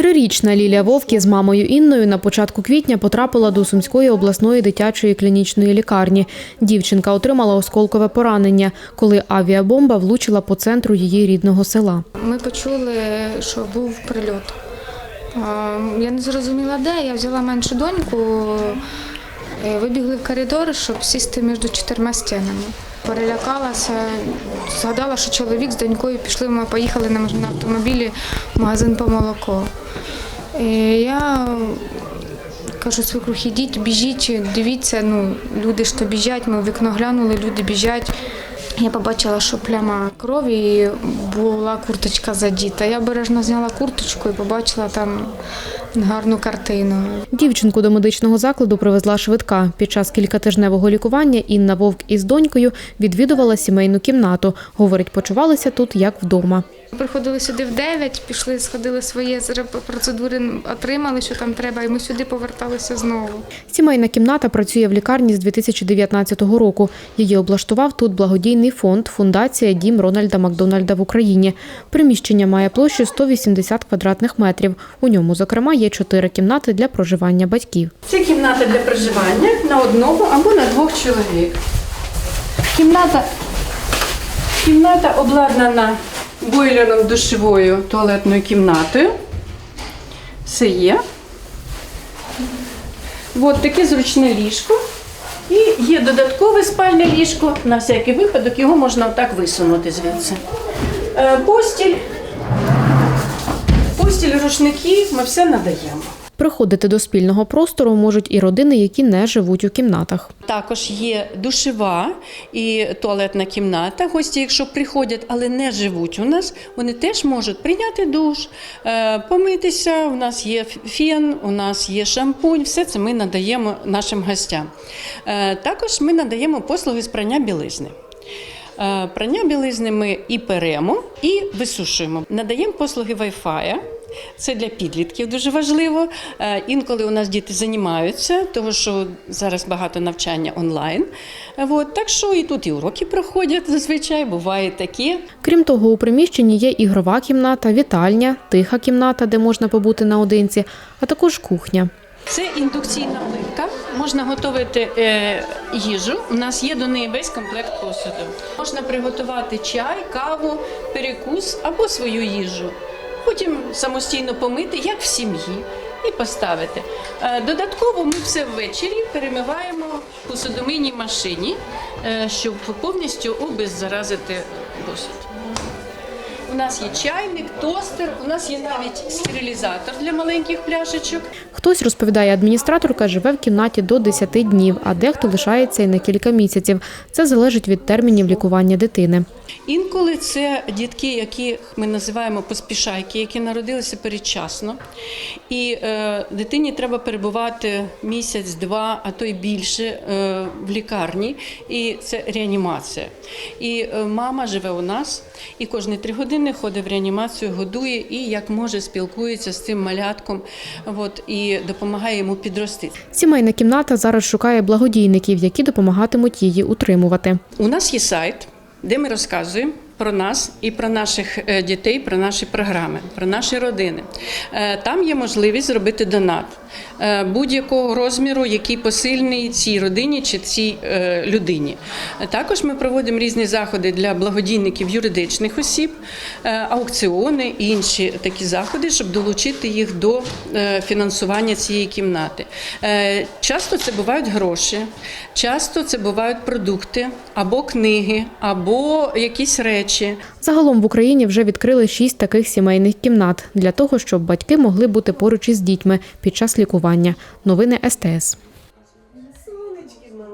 Трирічна Лілія Вовкі з мамою Інною на початку квітня потрапила до Сумської обласної дитячої клінічної лікарні. Дівчинка отримала осколкове поранення, коли авіабомба влучила по центру її рідного села. Ми почули, що був прильот. Я не зрозуміла, де. Я взяла меншу доньку, е, вибігли в коридор, щоб сісти між чотирма стінами. Перелякалася, згадала, що чоловік з донькою пішли, ми поїхали на автомобілі в магазин по молоко. І я кажу, свекрух, ідіть, біжіть, дивіться, ну, люди ж то біжать, ми в вікно глянули, люди біжать. Я побачила, що пляма крові і була курточка задіта. Я обережно зняла курточку і побачила там гарну картину. Дівчинку до медичного закладу привезла швидка. Під час кількатижневого лікування Інна Вовк із донькою відвідувала сімейну кімнату. Говорить, почувалися тут як вдома. Приходили сюди в 9, пішли, сходили свої процедури, отримали, що там треба, і ми сюди поверталися знову. Сімейна кімната працює в лікарні з 2019 року. Її облаштував тут благодійний фонд Фундація Дім Рональда Макдональда в Україні. Приміщення має площу 180 квадратних метрів. У ньому, зокрема, є чотири кімнати для проживання батьків. Це кімната для проживання на одного або на двох чоловік. Кімната, кімната обладнана бойлером душевою туалетною кімнатою. Все є. От таке зручне ліжко. І є додаткове спальне ліжко. На всякий випадок його можна отак висунути звідси. Е, Постіль. Постіль, рушники ми все надаємо. Приходити до спільного простору можуть і родини, які не живуть у кімнатах. Також є душева і туалетна кімната. Гості, якщо приходять, але не живуть у нас, вони теж можуть прийняти душ, е, помитися. У нас є фен, у нас є шампунь. Все це ми надаємо нашим гостям. Е, Також ми надаємо послуги з прання білизни. Е, Прання білизни ми і перемо, і висушуємо. Надаємо послуги Wi-Fi. Це для підлітків дуже важливо. Е, Інколи у нас діти займаються, тому що зараз багато навчання онлайн. Е, От, так що і тут і уроки проходять зазвичай, буває такі. Крім того, у приміщенні є ігрова кімната, вітальня, тиха кімната, де можна побути наодинці, а також кухня. Це індукційна плитка. Можна готувати е, їжу. У нас є до неї весь комплект посуду. Можна приготувати чай, каву, перекус або свою їжу. Потім самостійно помити, як в сім'ї, і поставити. Е, додатково ми все ввечері перемиваємо в посудомийній машині, е, щоб повністю обеззаразити посуд. У нас є чайник, тостер, у нас є навіть стерилізатор для маленьких пляшечок. Хтось, розповідає адміністраторка, живе в кімнаті до 10 днів, а дехто лишається і на кілька місяців. Це залежить від термінів лікування дитини. Інколи це дітки, яких ми називаємо поспішайки, які народилися передчасно. І е, дитині треба перебувати місяць, два, а то й більше е, в лікарні. І це реанімація. І е, мама живе у нас, і кожні три години ходить в реанімацію, годує і як може спілкується з цим малятком, от, і допомагає йому підрости. Сімейна кімната зараз шукає благодійників, які допомагатимуть її утримувати. У нас є сайт, де ми розказуємо про нас і про наших е, дітей, про наші програми, про наші родини. Е, Там є можливість зробити донат е, будь-якого розміру, який посильний цій родині чи цій людині. Також ми проводимо різні заходи для благодійників юридичних осіб, аукціони і інші такі заходи, щоб долучити їх до фінансування цієї кімнати. Часто це бувають гроші, часто це бувають продукти або книги, або якісь речі. Загалом в Україні вже відкрили шість таких сімейних кімнат для того, щоб батьки могли бути поруч із дітьми під час лікування. Новини СТС.